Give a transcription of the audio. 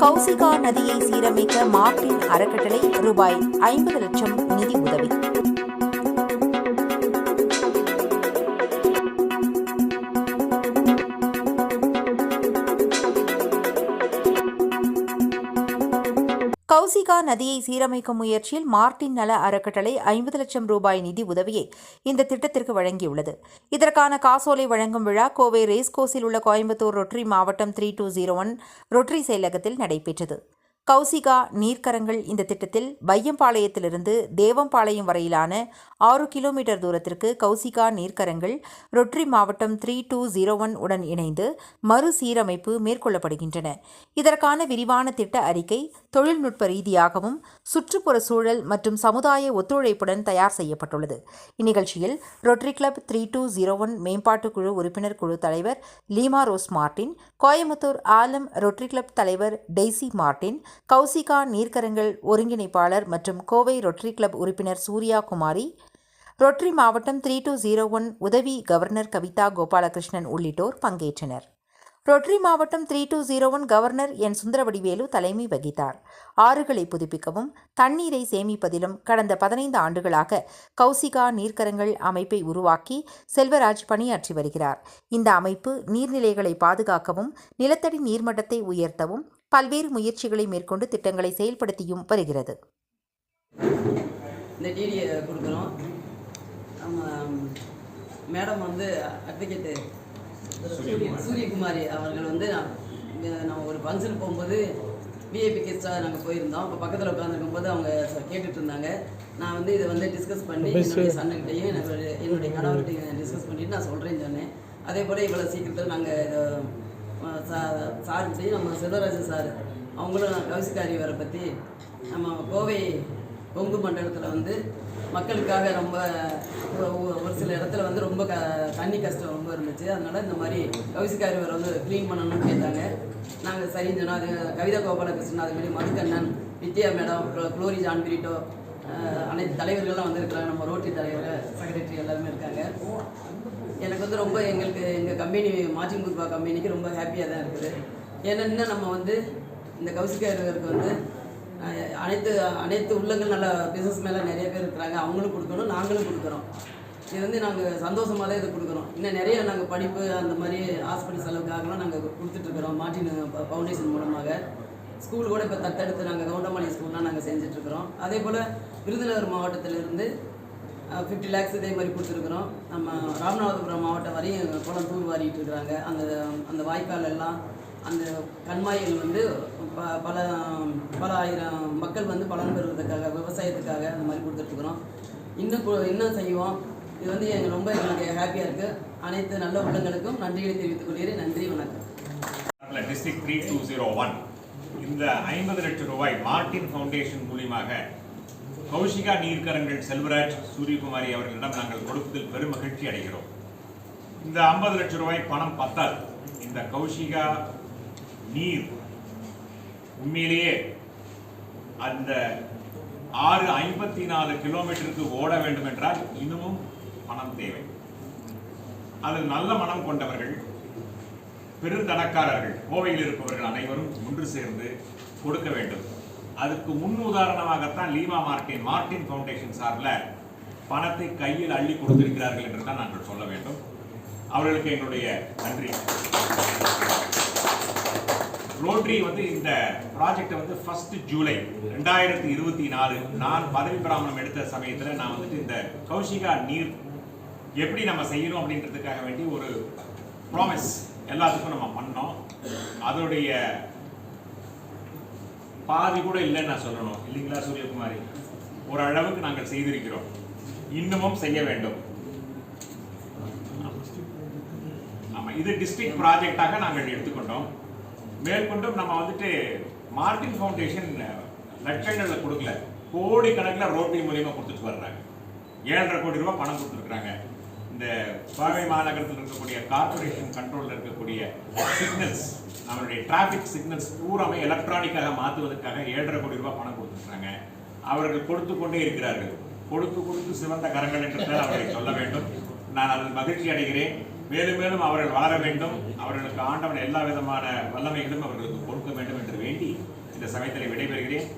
கௌசிகா நதியை சீரமைக்க மார்டின் அறக்கட்டளை ரூபாய் ஐம்பது லட்சம் நிதி உதவி. கௌசிகா நதியை சீரமைக்கும் முயற்சியில் மார்டின் நல அறக்கட்டளை ஐம்பது லட்சம் ரூபாய் நிதி உதவியை இந்த திட்டத்திற்கு வழங்கியுள்ளது. இதற்கான காசோலை வழங்கும் விழா கோவை ரேஸ்கோஸில் உள்ள கோயம்புத்தூர் ரொட்டரி மாவட்டம் three two zero one rotary செயலகத்தில் நடைபெற்றது. கௌசிகா நீர்க்கரங்கள் இந்த திட்டத்தில் பையம்பாளையத்திலிருந்து தேவம்பாளையம் வரையிலான ஆறு கிலோமீட்டர் தூரத்திற்கு கௌசிகா நீர்க்கரங்கள் ரொட்ரி மாவட்டம் த்ரீ டூ ஜீரோ ஒன் உடன் இணைந்து மறுசீரமைப்பு மேற்கொள்ளப்படுகின்றன. இதற்கான விரிவான திட்ட அறிக்கை தொழில்நுட்ப ரீதியாகவும் சுற்றுப்புற சூழல் மற்றும் சமுதாய ஒத்துழைப்புடன் தயார் செய்யப்பட்டுள்ளது. இந்நிகழ்ச்சியில் rotary club three two zero one மேம்பாட்டுக் குழு உறுப்பினர் குழு தலைவர் Leema Rose Martin Coimbatore Aalam rotary club தலைவர் டெய்சி மார்டின் கௌசிகா நீர்க்கரங்கள் ஒருங்கிணைப்பாளர் மற்றும் கோவை ரொட்டரி கிளப் உறுப்பினர் சூர்யா குமாரி ரொட்டரி மாவட்டம் த்ரீ டூ ஜீரோ ஒன் உதவி கவர்னர் கவிதா கோபாலகிருஷ்ணன் உள்ளிட்டோர் பங்கேற்றனர். ரொட்டரி மாவட்டம் three two zero one governor N Sundaravadivelu தலைமை வகித்தார். ஆறுகளை புதுப்பிக்கவும் தண்ணீரை சேமிப்பதிலும் கடந்த பதினைந்து ஆண்டுகளாக கௌசிகா நீர்க்கரங்கள் அமைப்பை உருவாக்கி செல்வராஜ் பணியாற்றி வருகிறார். இந்த அமைப்பு நீர்நிலைகளை பாதுகாக்கவும் நிலத்தடி நீர்மட்டத்தை உயர்த்தவும் பல்வேறு முயற்சிகளை மேற்கொண்டு திட்டங்களை செயல்படுத்தியும் வருகிறது. இந்த டிடியை கொடுக்குறோம். மேடம் வந்து அட்வொகேட்டு சூரியகுமாரி. அவர்கள் வந்து நான் ஒரு ஃபங்க்ஷன் போகும்போது விஐபி கெஸ்ட்டாக நாங்கள் போயிருந்தோம். அப்போ பக்கத்தில் உட்காந்துருக்கும் போது அவங்க கேட்டுட்டு இருந்தாங்க. நான் வந்து இதை வந்து டிஸ்கஸ் பண்ணி என்னுடைய சன்னுக்கிட்டையும் என்னுடைய என்னுடைய கணவர்கிட்டையும் டிஸ்கஸ் பண்ணிட்டு நான் சொல்கிறேன்னு சொன்னேன். அதே போல் இவ்வளோ சீக்கிரத்தில் நாங்கள் இதை சா- சார்கிட்டையும் நம்ம செல்வராஜன் சார் அவங்களும் கவிசிக்காரி வரை பற்றி நம்ம கோவை கொங்கு மண்டலத்தில் வந்து மக்களுக்காக ரொம்ப ஒரு- சில இடத்துல வந்து ரொம்ப க தண்ணி கஷ்டம் ரொம்ப இருந்துச்சு. அதனால் இந்த மாதிரி கவிசிக்காரிவர் வந்து க்ளீன் பண்ணணும்னு கேட்டாங்க. நாங்கள் சரிஞ்சோன்னா அது கவிதா கோபாலகிருஷ்ணன் அது மாதிரி மதுக்கண்ணன் வித்யா மேடம் குளோரி ஜான்பிரிட்டோ அனைத்து தலைவர்கள்லாம் வந்திருக்கிறாங்க. நம்ம ரோட்டரி தலைவர் செக்ரட்டரி எல்லாருமே இருக்காங்க. எனக்கு வந்து ரொம்ப எங்களுக்கு எங்கள் கம்பெனி மாச்சிங் குருபா கம்பெனிக்கு ரொம்ப ஹாப்பியாக தான் இருக்குது. ஏன்னா நம்ம வந்து இந்த கௌசிகாருக்கு வந்து அனைத்து அனைத்து உள்ளங்கள் நல்ல பிஸ்னஸ் மேலே நிறைய பேர் இருக்கிறாங்க. அவங்களும் கொடுக்கணும் நாங்களும் கொடுக்குறோம். இது வந்து நாங்கள் சந்தோஷமாக தான் இது கொடுக்குறோம். இன்னும் நிறைய நாங்கள் படிப்பு அந்த மாதிரி ஹாஸ்பிட்டல் செலவுக்காகலாம் நாங்கள் கொடுத்துட்ருக்குறோம் மார்டின் ஃபவுண்டேஷன் மூலமாக. ஸ்கூல் கூட இப்போ தத்தெடுத்து நாங்கள் கவுண்டமணி ஸ்கூல்லாம் நாங்கள் செஞ்சிட்ருக்குறோம் அதே போல் விருதுநகர் மாவட்டத்திலிருந்து ஃபிஃப்டி லேக்ஸ் இதே மாதிரி கொடுத்துருக்குறோம். நம்ம ராமநாதபுரம் மாவட்டம் வரையும் குளம் தூர் வாரிட்டு இருக்கிறாங்க அந்த அந்த வாய்க்கால் எல்லாம் அந்த கண்மாயில் வந்து ப பல பல ஆயிரம் மக்கள் வந்து பலன் பெறுவதற்காக விவசாயத்துக்காக அந்த மாதிரி கொடுத்துட்ருக்குறோம் இன்னும் கு- இன்னும் செய்வோம். இது வந்து எங்கள் ரொம்ப எங்களுக்கு ஹாப்பியாக இருக்குது அனைத்து நல்ல உள்ளங்களுக்கும் நன்றிகளை தெரிவித்துக் கொள்கிறேன். நன்றி வணக்கம். District three two zero one இந்த ஐம்பது லட்சம் ரூபாய் மார்டின் ஃபவுண்டேஷன் மூலியமாக கௌஷிகா நீர்க்கரங்கள் செல்வராஜ் சூரியகுமாரி அவர்களிடம் நாங்கள் கொடுப்பதில் பெரும் மகிழ்ச்சி அடைகிறோம். இந்த ஐம்பது லட்சம் ரூபாய் பணம் பத்தாது இந்த கௌஷிகா நீர் உண்மையிலேயே அந்த ஆறு ஐம்பத்தி நாலு கிலோமீட்டருக்கு ஓட வேண்டும் என்றால் இன்னமும் பணம் தேவை. அதில் நல்ல மனம் கொண்டவர்கள் பெருந்தனக்காரர்கள் கோவையில் இருப்பவர்கள் அனைவரும் ஒன்று சேர்ந்து கொடுக்க வேண்டும். அதுக்கு முன் உதாரணமாகத்தான் லீமா மார்டின் மார்டின் ஃபவுண்டேஷன் சார்பில் பணத்தை கையில் அள்ளி கொடுத்திருக்கிறார்கள் என்று தான் நாங்கள் சொல்ல வேண்டும். அவர்களுக்கு எங்களுடைய நன்றி. ரோட்ரி வந்து இந்த ப்ராஜெக்டை வந்து ஃபர்ஸ்ட் ஜூலை ரெண்டாயிரத்தி இருபத்தி நாலு நான் பதவி பிராமணம் எடுத்த சமயத்தில் நான் வந்துட்டு இந்த கௌஷிகா நீர் எப்படி நம்ம செய்யணும் அப்படின்றதுக்காக வேண்டி ஒரு ப்ராமிஸ் எல்லாத்துக்கும் நம்ம பண்ணோம். அதனுடைய பாதி கூட இல்லைன்னு நான் சொல்லணும். இல்லைங்களா சூரியகுமாரி? ஒரு அளவுக்கு நாங்கள் செய்திருக்கிறோம். இன்னமும் செய்ய வேண்டும். ஆமாம் இது டிஸ்ட்ரிக்ட் ப்ராஜெக்டாக நாங்கள் எடுத்துக்கொண்டோம். மேற்கொண்டும் நம்ம வந்துட்டு மார்டின் ஃபவுண்டேஷன் லட்சங்களில் கொடுக்கல. கோடி கணக்கில் ரோட்டரி மூலியமாக கொடுத்துட்டு வர்றாங்க. ஏழரை கோடி ரூபாய் பணம் கொடுத்துருக்குறாங்க. இந்த கோவை மாநகரத்தில் இருக்கக்கூடிய கார்பரேஷன் கண்ட்ரோலில் இருக்கக்கூடிய சிக்னல்ஸ் நம்மளுடைய டிராஃபிக் சிக்னல்ஸ் பூராமே எலக்ட்ரானிக்காக மாற்றுவதற்காக ஏழரை கோடி ரூபாய் பணம் கொடுத்துருக்காங்க அவர்கள் கொடுத்து கொண்டே இருக்கிறார்கள். கொடுத்து கொடுத்து சிவந்த கரங்கள் என்று அவரை சொல்ல வேண்டும். நான் அதில் மகிழ்ச்சி அடைகிறேன். மேலும் மேலும் அவர்கள் வளர வேண்டும். அவர்களுக்கு ஆண்டவன் எல்லா விதமான வல்லமைகளும் அவர்களுக்கு கொடுக்க வேண்டும் என்று வேண்டி இந்த சமயத்தில் விடைபெறுகிறேன்.